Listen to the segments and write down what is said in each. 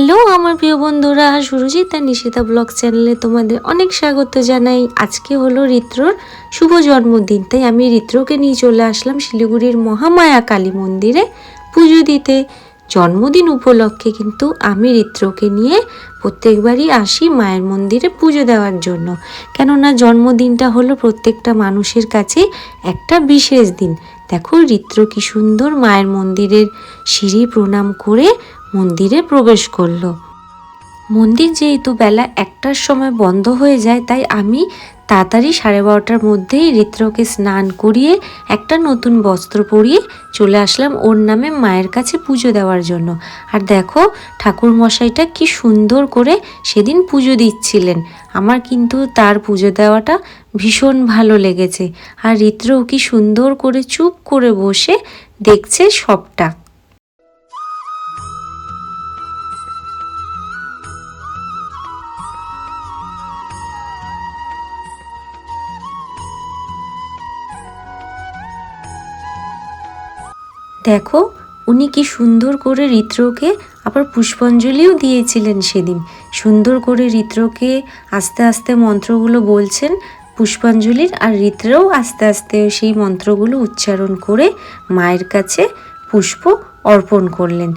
Hello, আমার প্রিয় বন্ধুরা সুরজিতা নিশিতা ব্লগ চ্যানেলে তোমাদের অনেক স্বাগত জানাই। আজকে হলো রিত্রর শুভ জন্মদিন, তাই আমি রিত্রকে নিয়ে চলে আসলাম শিলিগুড়ির মহামায়া কালী মন্দিরে পুজো দিতে। জন্মদিন উপলক্ষে কিন্তু আমি রিত্রকে নিয়ে প্রত্যেকবারই আসি মায়ের মন্দিরে পুজো দেওয়ার জন্য। কেননা জন্মদিনটা হলো প্রত্যেকটা মানুষের কাছে একটা বিশেষ দিন। দেখো রিত্র কি সুন্দর মায়ের মন্দিরের সিঁড়ি প্রণাম করে মন্দিরে প্রবেশ করল। মন্দির যেহেতু বেলা একটার সময় বন্ধ হয়ে যায়, তাই আমি তাড়াতাড়ি সাড়ে বারোটার মধ্যেই রিত্রকে স্নান করিয়ে একটা নতুন বস্ত্র পরিয়ে চলে আসলাম ওর নামে মায়ের কাছে পুজো দেওয়ার জন্য। আর দেখো ঠাকুর মশাইটা কি সুন্দর করে সেদিন পুজো দিচ্ছিলেন। আমার কিন্তু তার পুজো দেওয়াটা ভীষণ ভালো লেগেছে। আর রিত্রও কি সুন্দর করে চুপ করে বসে দেখছে সবটা। দেখো, উনি কি সুন্দর করে রিত্রকে আবার পুষ্পাঞ্জলিও দিয়েছিলেন সেদিন। সুন্দর করে রিত্রকে আস্তে আস্তে মন্ত্রগুলো বলছেন, পুষ্পাঞ্জলির আর রিত্রও আস্তে আস্তে সেই মন্ত্রগুলো উচ্চারণ করে মায়ের কাছে পুষ্প অর্পণ করলেন।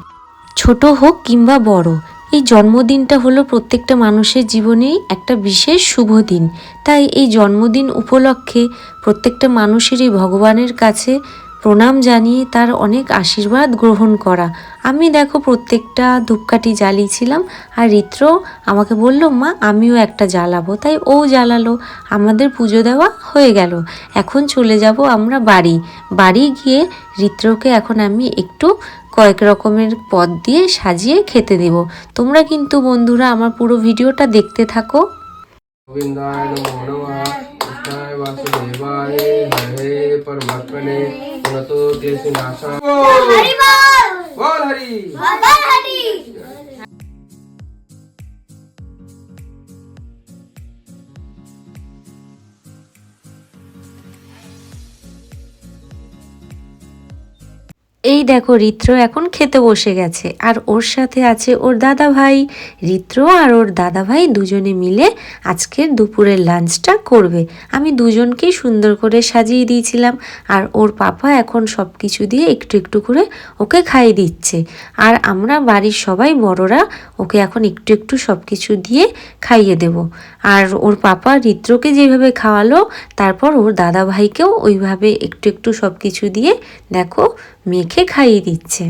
ছোট হোক কিংবা বড়, এই জন্মদিনটা হলো প্রত্যেকটা মানুষের জীবনেই একটা বিশেষ শুভ দিন। তাই এই জন্মদিন উপলক্ষে প্রত্যেকটা মানুষেরই ভগবানের কাছে প্রণাম জানিয়ে তার অনেক আশীর্বাদ গ্রহণ করা। আমি দেখো প্রত্যেকটা ধূপকাঠি জ্বালিয়েছিলাম আর রিত্র আমাকে বলল, মা, আমিও একটা জ্বালাবো। তাই ও জ্বালালো। আমাদের পুজো দেওয়া হয়ে গেল। এখন চলে যাব আমরা বাড়ি। বাড়ি গিয়ে রিত্রকে এখন আমি একটু কয়েক রকমের পদ দিয়ে সাজিয়ে খেতে দেব। তোমরা কিন্তু বন্ধুরা আমার পুরো ভিডিওটা দেখতে থাকো। আমরা তো দেশে না আসা? বল হরি। বল হরি। বল হরি। এই দেখো, রিত্র এখন খেতে বসে গেছে। আর ওর সাথে আছে ওর দাদা ভাই রিত্র আর ওর দাদা ভাই দুজনে মিলে আজকের দুপুরের লাঞ্চটা করবে। আমি দুজনকেই সুন্দর করে সাজিয়ে দিয়েছিলাম। আর ওর পাপা এখন সব কিছু দিয়ে একটু একটু করে ওকে খাইয়ে দিচ্ছে। আর আমরা বাড়ির সবাই বড়রা ওকে এখন একটু একটু সব কিছু দিয়ে খাইয়ে দেব। আর ওর পাপা রিত্রকে যেভাবে খাওয়ালো, তারপর ওর দাদা ভাইকেও ওইভাবে একটু একটু সব কিছু দিয়ে দেখো মেখে খাইয়ে দিচ্ছে।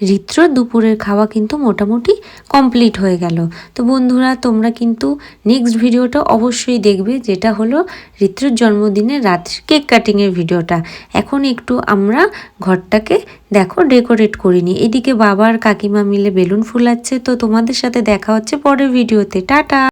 রিত্র দুপুরের খাওয়া কিন্তু মোটামুটি কমপ্লিট হয়ে গেল। তো বন্ধুরা, তোমরা কিন্তু নেক্সট ভিডিওটা অবশ্যই দেখবে, যেটা হলো রিত্রর জন্মদিনে রাত্রি কেক কাটিংয়ের ভিডিওটা। এখন একটু আমরা ঘরটাকে দেখো ডেকোরেট করিনি এদিকে বাবার কাকিমা মিলে বেলুন ফুলাচ্ছে। তো তোমাদের সাথে দেখা হচ্ছে পরের ভিডিওতে। টাটা!